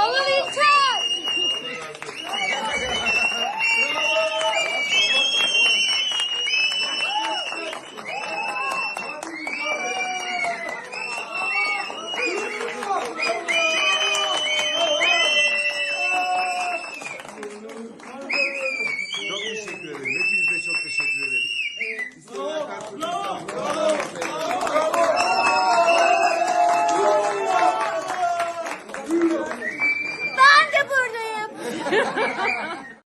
all of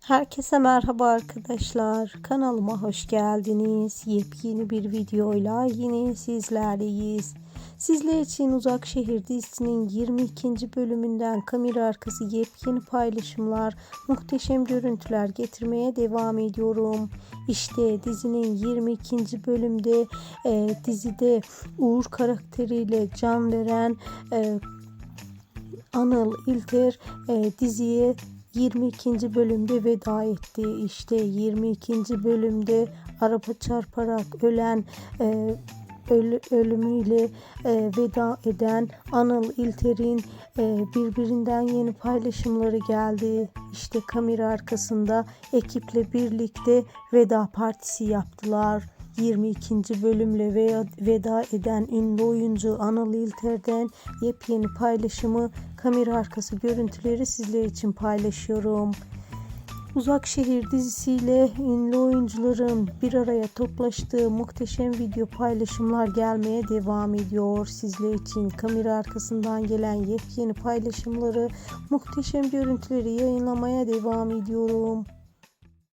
Herkese merhaba arkadaşlar. Kanalıma hoş geldiniz. Yepyeni bir videoyla yine sizlerleyiz. Sizler için Uzak Şehir dizisinin 22. bölümünden kamera arkası yepyeni paylaşımlar, muhteşem görüntüler getirmeye devam ediyorum. İşte dizinin 22. bölümde e, dizide Uğur karakteriyle can veren e, Anıl İlter e, diziye 22. bölümde veda etti. İşte 22. bölümde araba çarparak ölen e, ölü, ölümüyle e, veda eden Anıl İlter'in e, birbirinden yeni paylaşımları geldi. İşte kamera arkasında ekiple birlikte veda partisi yaptılar. 22. bölümle veda eden ünlü oyuncu Anıl İlter'den yepyeni paylaşımı kamera arkası görüntüleri sizler için paylaşıyorum. Uzak Şehir dizisiyle ünlü oyuncuların bir araya toplaştığı muhteşem video paylaşımlar gelmeye devam ediyor. Sizler için kamera arkasından gelen yepyeni paylaşımları, muhteşem görüntüleri yayınlamaya devam ediyorum.